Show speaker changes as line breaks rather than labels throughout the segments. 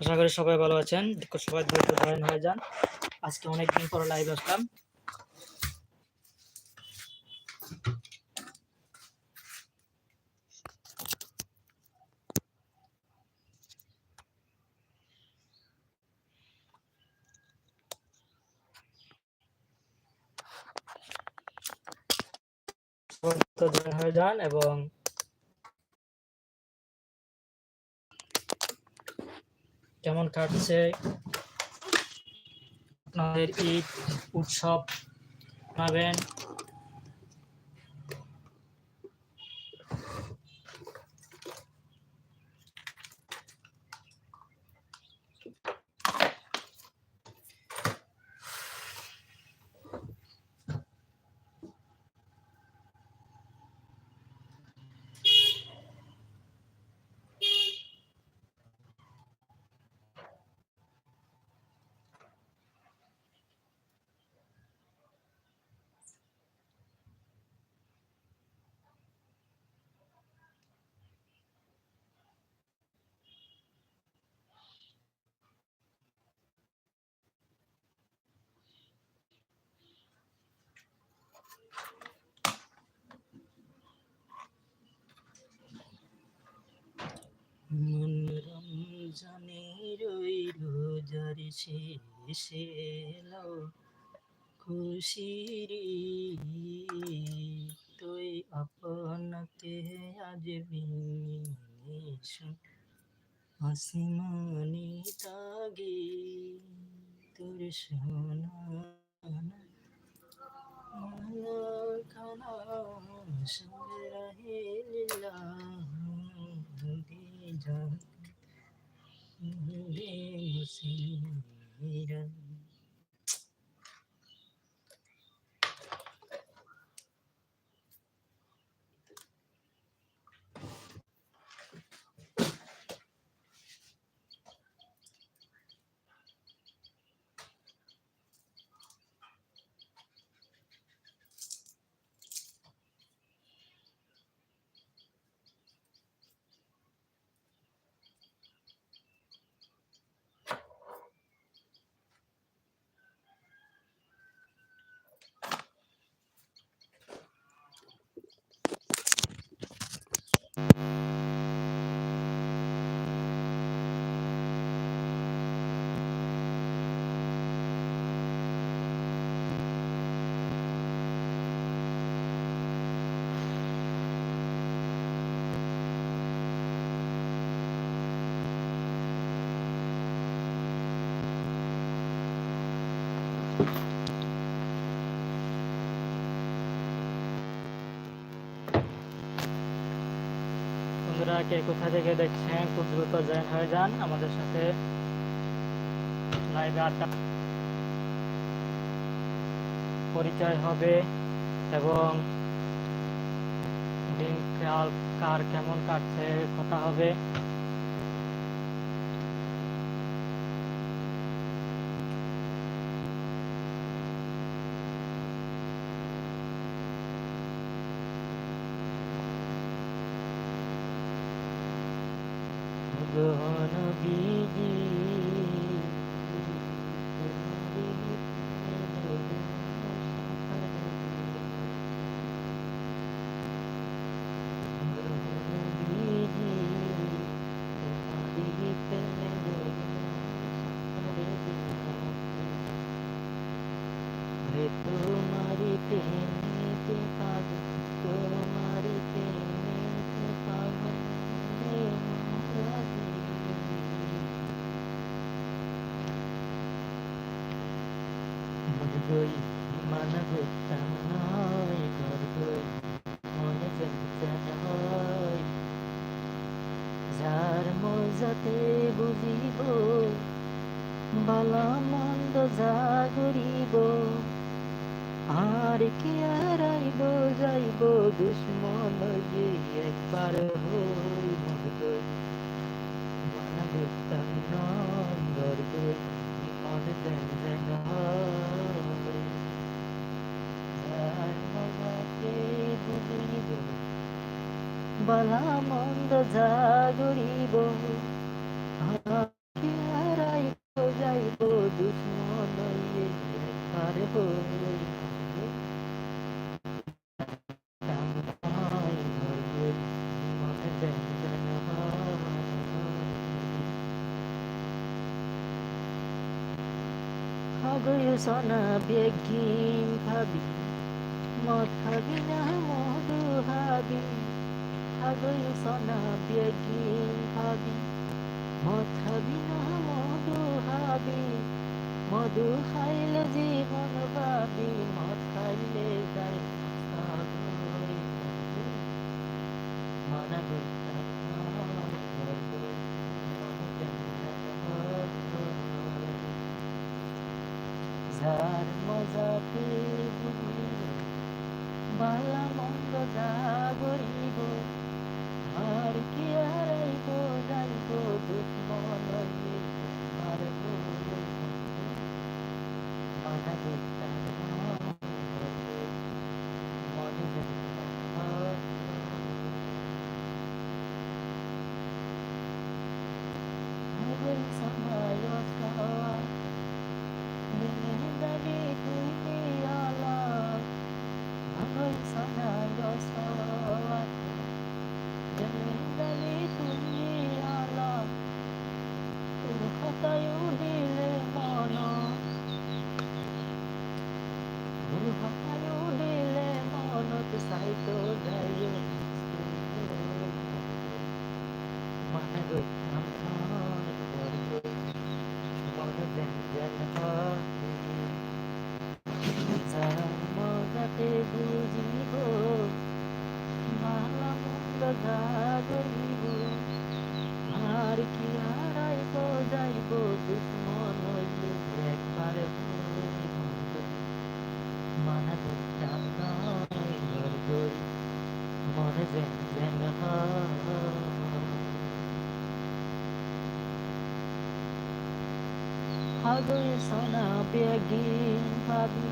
আশা করি সবাই ভালো আছেন। সবাই দ্রুত জয়েন হয়ে যান। আজকে অনেকদিন পর লাইভ আসলাম। হয়ে যান এবং কেমন কাটছে? আপনাদের ঈদ উৎসব পাবেন মন রমজানে রইল, যার শেষে এলো খুশির তুই আপনাকে আজ বিনিশন আসমানি তাগে, তোর সোনা খানা সঙ্গে রহে লীলা Sindhira, Sindhira, Sindhira. কোথা থেকে দেখছেন? খুব দ্রুত জয়েন হয়ে যান। আমাদের সাথে পরিচয় হবে এবং দিন কার কেমন কাটছে, কথা হবে। মন্দ জাগরিব, আর কি আরাইব যাইব দুশ্মন একবার হই মন গই মানব তাই ঘর গই মনে জঞ্জন বালা মন্দ জাগরিব গৈছন বেগীন ভাবি মত ভাবি না মধু ভাবি গৈছন বেগীন ভাবি মত ভাবি না মধু ভাবি মধু খাইলে জীৱন ভাবি মত খাইলে যায় মানা গৈ যার মজাতে বুঝিব বালা মন্দ জাগরিব আর কি হারাইব যাইব দুশ্মন মারব মানা গুপ্তা মনে Hãy subscribe cho kênh Ghiền Mì Gõ Để không bỏ lỡ những video hấp যাতে বুঝিব মালা মন্দ জাগরিব আর কি হারাইব যাইব দুশ্মন হইলে একবার মানা করতাম নয় ঘর গই মনে যেন যেন হাগুই সোনা বেগিন ভাবি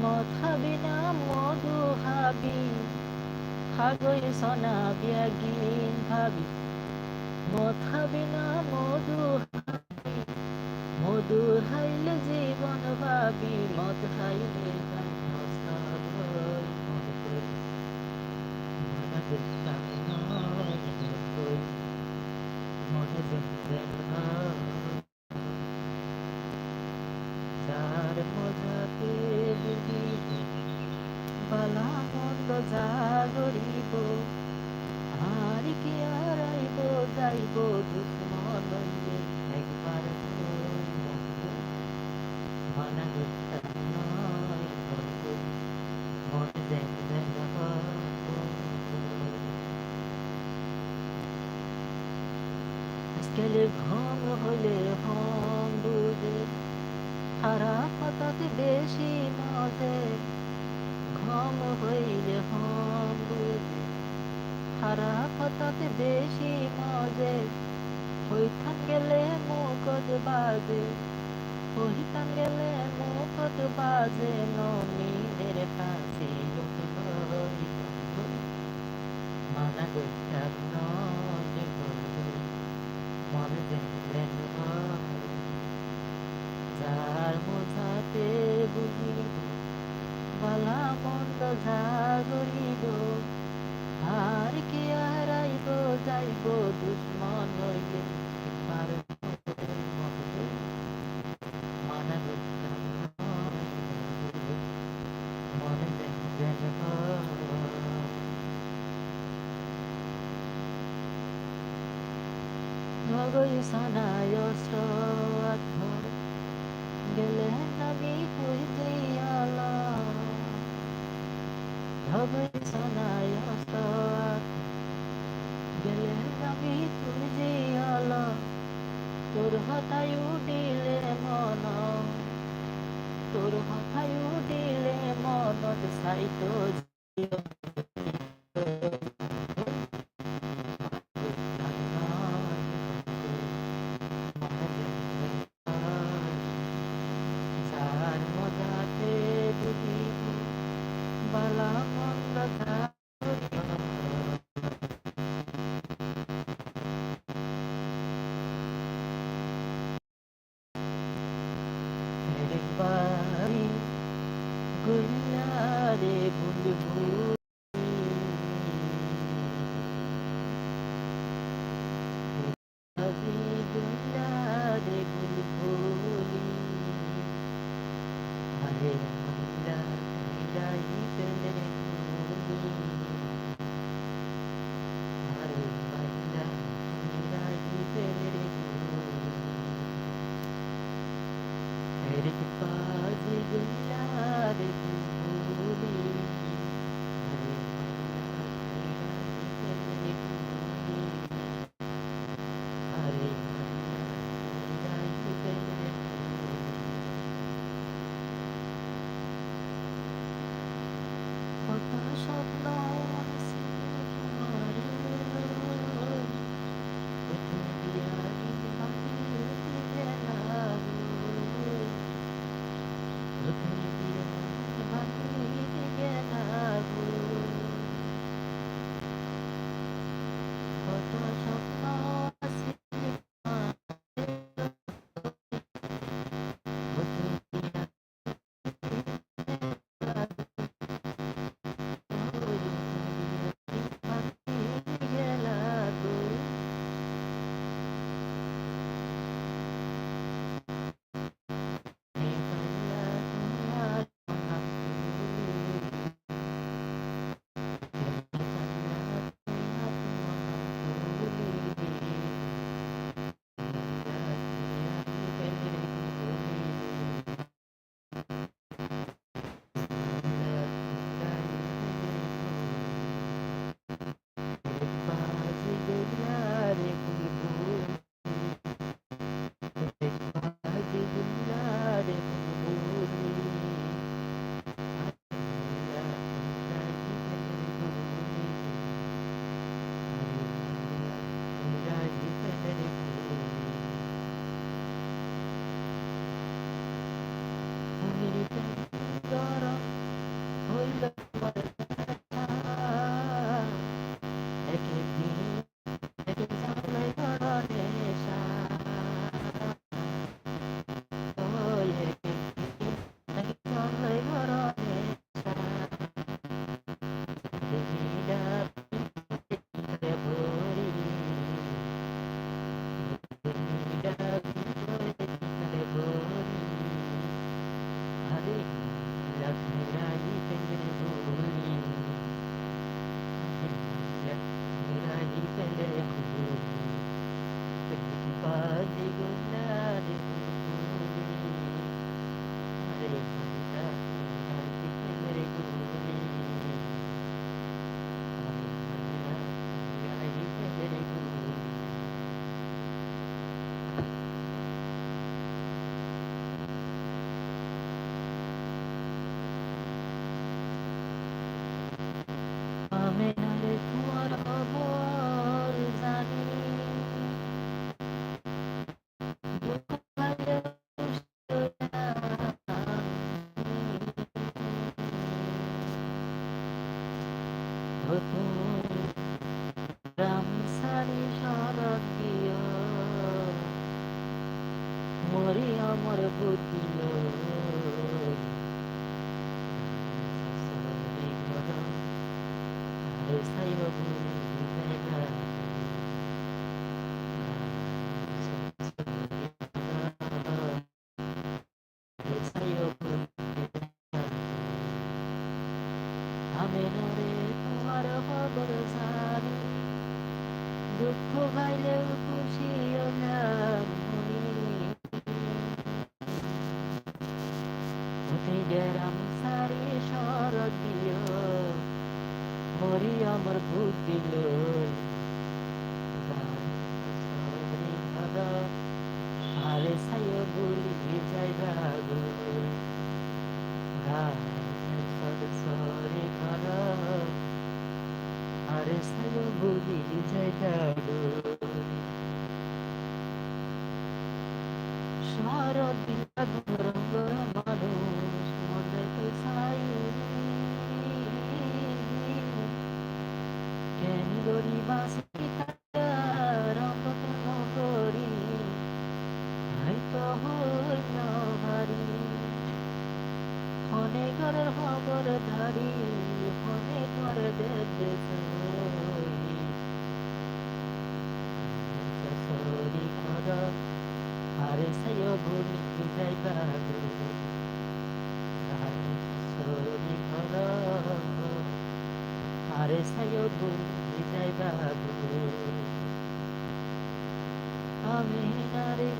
মদ খাবি না মধু খাবি সোনা বিয়াগিন ভাবি মদ খাবি না মধু খাবি মধু খাইলে জীবন ভাবি মদ খাইলে যাই নষ্ট হই মদ করি মনে দেখতাম নয় কই মনে যেন যার মজাতে বুঝিব বালা মন্দ জাগরিব আর কি হারাইব যাইব দুশ্মন লইলে একবার মানা করতাম নয় গল্প মনে দেন দেন আজকালে ঘন হলে হম বুঝে খারাপ বেশি মজে ঘম হইলে হম হতাতে বেশি মজে হইথান গেলে মুখত বাজে হইথান গেলে মুখত বাজে নমিদের কাছে মানা করতাম নয় মনে দেখলেন বালা মন্দ জাগরিব আর কি হারাইব যাইব দুশ্মন হইলে নগই সানায় অস্ত্র গেলে নবী কুইদিয়ালা নগই সানায় অস্ত্র গেলে নবী কুইদিয়ালা তোর হতায় উডিলে মন তোর হতায় উডিলে মনত সাইতো হতো গ্রাম সারি সারা দিয়া মরে আমার বুঝল Thank you. মরি আমার ভূতি লোল আরে সায়বু বিদায় বাবু আমি নারী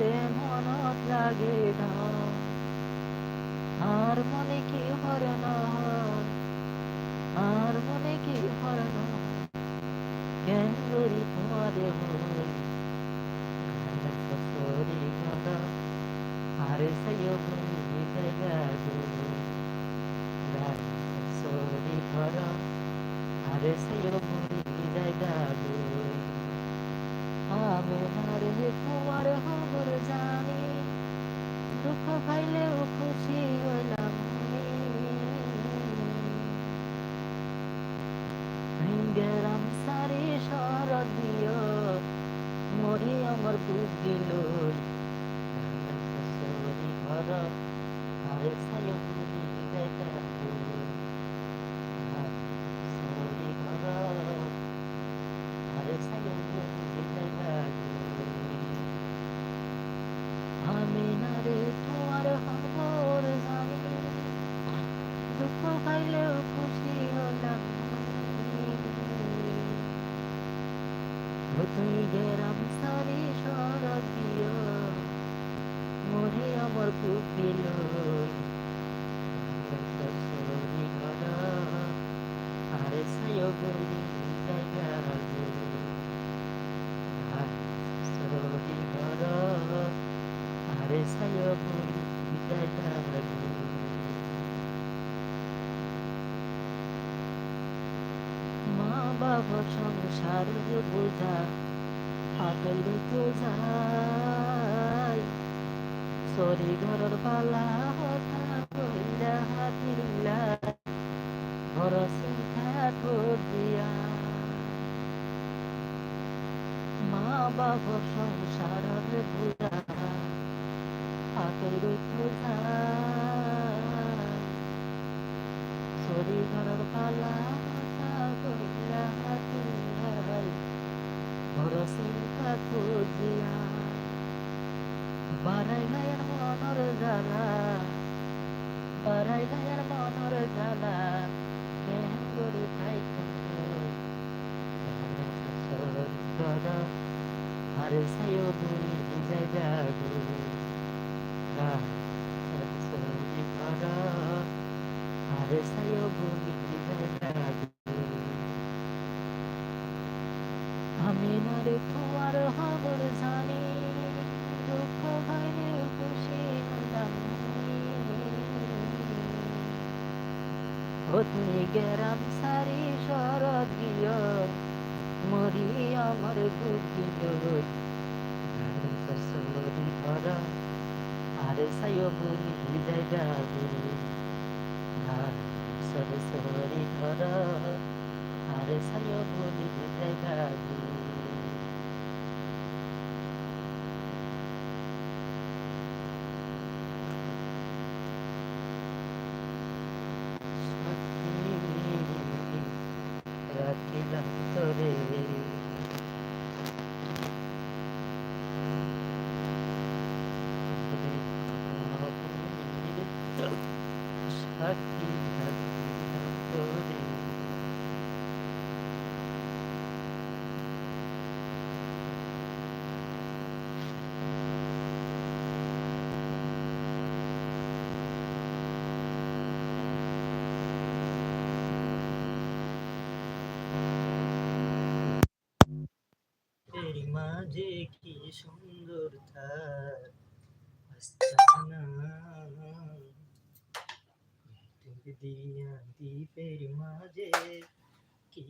তে মনত লাগে না। আর মনে কি হরণাহার আর মনে কি হরণ কেন করি তোমারে হই সরি গাদা আরে সয় বলি গা গো সরি ঘর আরে সয় ليس يقول بكذاب মা বাবা বোঝা হাতল বোঝায় পালা হতা কইরা হাতিল্লা বারাই গায়ের মনর জ্বালা বারাই গায়ের মনর জ্বালা কেন করে তাই আরে সায়ো দুই বুঝাই যাগো সরি করা আরে সায়ো বুঝি বুঝাই যাগো আমি নারে তোমার অগ্নি গেরাম সারি শরৎ গিয় মরি আমার বুদ্ধি আরে সায় বুড়ি বুঝাই যাব সরি করা আরে সায় বুড়ি বুঝাই যাব রাখিলাম তোরে সাক্ষী রাখিলাম তোরে
এর মাঝে কি সুন্দর তার আস্তানা দ্বীপ দিয়া দ্বীপের মাঝে কি